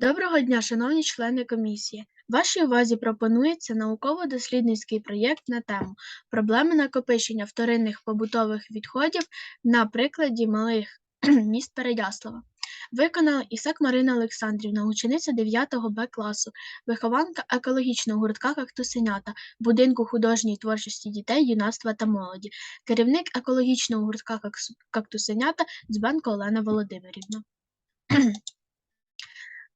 Доброго дня, шановні члени комісії. Вашій увазі пропонується науково-дослідницький проєкт на тему Проблеми накопичення вторинних побутових відходів на прикладі малих міст Переяслава. Виконала Ісак Марина Олександрівна, учениця 9 Б класу, вихованка екологічного гуртка «Кактусенята» будинку художньої творчості дітей, юнацтва та молоді, керівник екологічного гуртка «Кактусенята» Дзбенко Олена Володимирівна.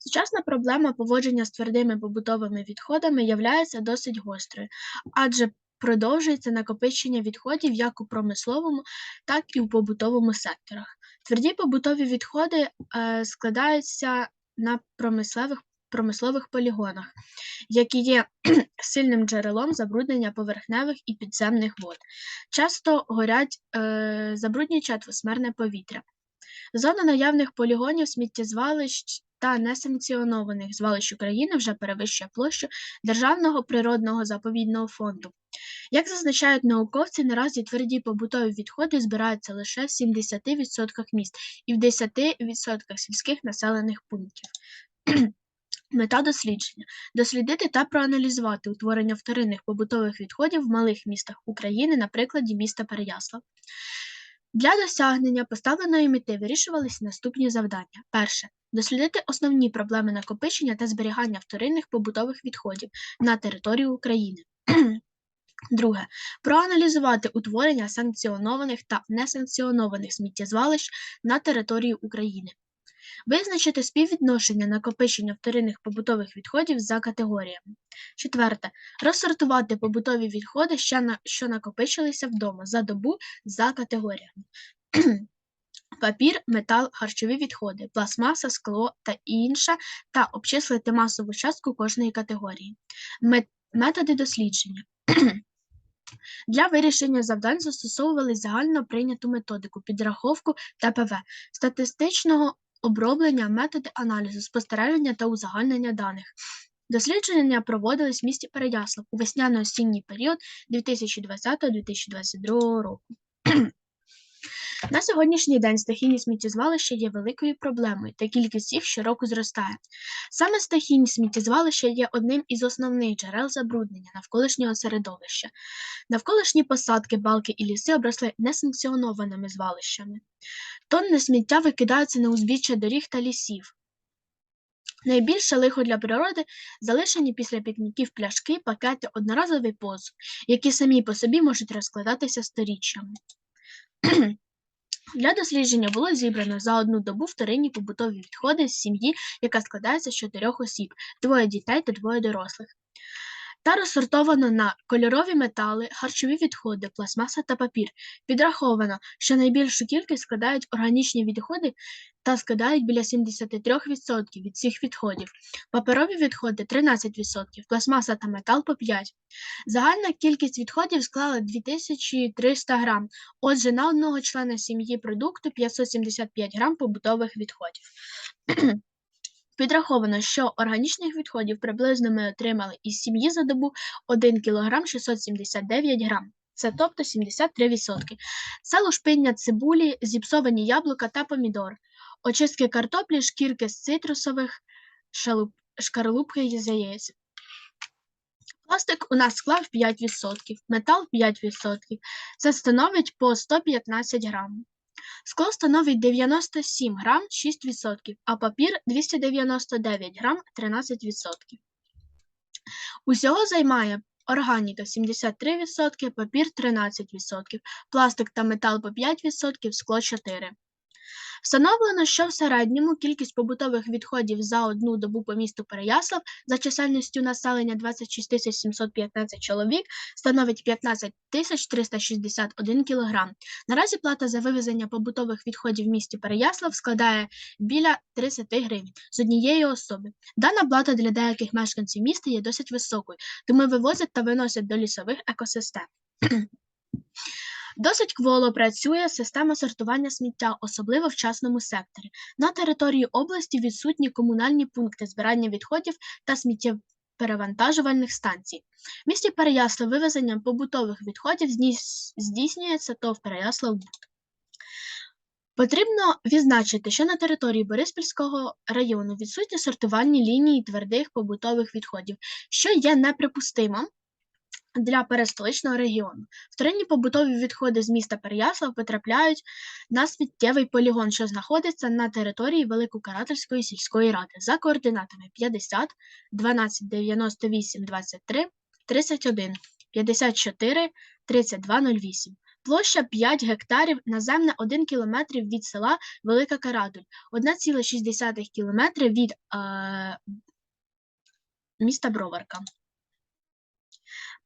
Сучасна проблема поводження з твердими побутовими відходами являється досить гострою, адже продовжується накопичення відходів як у промисловому, так і у побутовому секторах. Тверді побутові відходи е, складаються на промислових, промислових полігонах, які є сильним джерелом забруднення поверхневих і підземних вод. Часто горять, е, забруднюючи атмосферне повітря. Зона наявних полігонів сміттєзвалищ та несанкціонованих звалищ України вже перевищує площу Державного природного заповідного фонду. Як зазначають науковці, наразі тверді побутові відходи збираються лише в 70% міст і в 10% сільських населених пунктів. Мета дослідження дослідити та проаналізувати утворення вторинних побутових відходів в малих містах України на прикладі міста Переяслав. Для досягнення поставленої мети вирішувалися наступні завдання. Перше дослідити основні проблеми накопичення та зберігання вторинних побутових відходів на території України. Друге проаналізувати утворення санкціонованих та несанкціонованих сміттєзвалищ на території України. Визначити співвідношення накопичення вторинних побутових відходів за категоріями. Четверте. Розсортувати побутові відходи, що, накопичилися вдома за добу за категоріями. Папір, метал, харчові відходи, пластмаса, скло та інше, та обчислити масову частку кожної категорії. Методи дослідження. Для вирішення завдань застосовували загально прийняту методику підраховку ТПВ, статистичного оброблення, методи аналізу, спостереження та узагальнення даних. Дослідження проводились в місті Переяслав у весняно-осінній період 2020-2022 року. На сьогоднішній день стихійні сміттєзвалища є великою проблемою, та кількість їх щороку зростає. Саме стихійні сміттєзвалища є одним із основних джерел забруднення навколишнього середовища. Навколишні посадки, балки і ліси обросли несанкціонованими звалищами. Тонни сміття викидаються на узбіччя доріг та лісів. Найбільше лихо для природи залишені після пікніків пляшки, пакети, одноразовий посуд, які самі по собі можуть розкладатися сторіччями. Для дослідження було зібрано за одну добу вторинні побутові відходи з сім'ї, яка складається з чотирьох осіб, двоє дітей та двоє дорослих. Та розсортовано на кольорові метали, харчові відходи, пластмаса та папір. Підраховано, що найбільшу кількість складають органічні відходи та складають біля 73% від цих відходів. Паперові відходи 13%, пластмаса та метал по 5%. Загальна кількість відходів склала 2300 грам. Отже, на одного члена сім'ї продукту 575 грам побутових відходів. Підраховано, що органічних відходів приблизно ми отримали із сім'ї за добу 1 кг 679 грам. Це тобто 73%. Це лушпиння цибулі, зіпсовані яблука та помідор, очистки картоплі, шкірки з цитрусових, шалуп, шкарлупки з яєць. Пластик у нас склав 5%, метал 5%. Це становить по 115 грам. Скло становить 97 грам 6%, а папір 299 грам 13%. Усього займає органіка 73%, папір 13%, пластик та метал по 5%, скло 4%. Встановлено, що в середньому кількість побутових відходів за одну добу по місту Переяслав за чисельністю населення 26 715 чоловік становить 15 361 кг. Наразі плата за вивезення побутових відходів в місті Переяслав складає біля 30 гривень з однієї особи. Дана плата для деяких мешканців міста є досить високою, тому вивозять та виносять до лісових екосистем. Досить кволо працює система сортування сміття, особливо в частному секторі. На території області відсутні комунальні пункти збирання відходів та сміттєперевантажувальних станцій. В місті Переяслав вивезенням побутових відходів здійс- здійснюється ТОВ Переяслав Потрібно відзначити, що на території Бориспільського району відсутні сортувальні лінії твердих побутових відходів, що є неприпустимим для перестоличного регіону. Вторинні побутові відходи з міста Переяслав потрапляють на сміттєвий полігон, що знаходиться на території Великокарательської сільської ради за координатами 50 12 98 23 31 54 32 08. Площа 5 гектарів, наземне 1 км від села Велика Карадуль, 1,6 км від е, міста Броварка.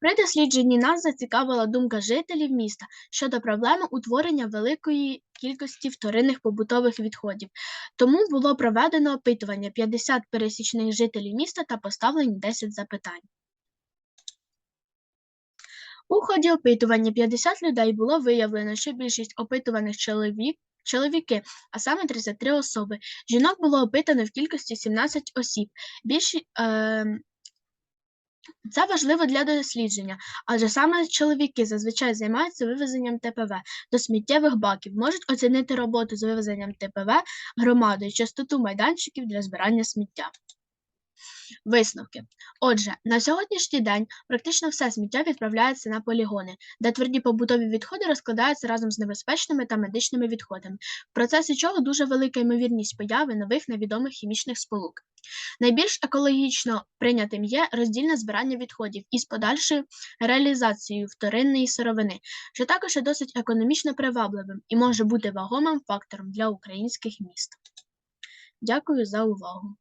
При дослідженні нас зацікавила думка жителів міста щодо проблеми утворення великої кількості вторинних побутових відходів. Тому було проведено опитування 50 пересічних жителів міста та поставлені 10 запитань. У ході опитування 50 людей було виявлено, що більшість опитуваних чоловік чоловіки, а саме 33 особи. Жінок було опитано в кількості 17 осіб. Більші, е, це важливо для дослідження, адже саме чоловіки зазвичай займаються вивезенням ТПВ до сміттєвих баків, можуть оцінити роботу з вивезенням ТПВ громадою, частоту майданчиків для збирання сміття. Висновки. Отже, на сьогоднішній день практично все сміття відправляється на полігони, де тверді побутові відходи розкладаються разом з небезпечними та медичними відходами, в процесі чого дуже велика ймовірність появи нових невідомих хімічних сполук. Найбільш екологічно прийнятим є роздільне збирання відходів із подальшою реалізацією вторинної сировини, що також є досить економічно привабливим і може бути вагомим фактором для українських міст. Дякую за увагу!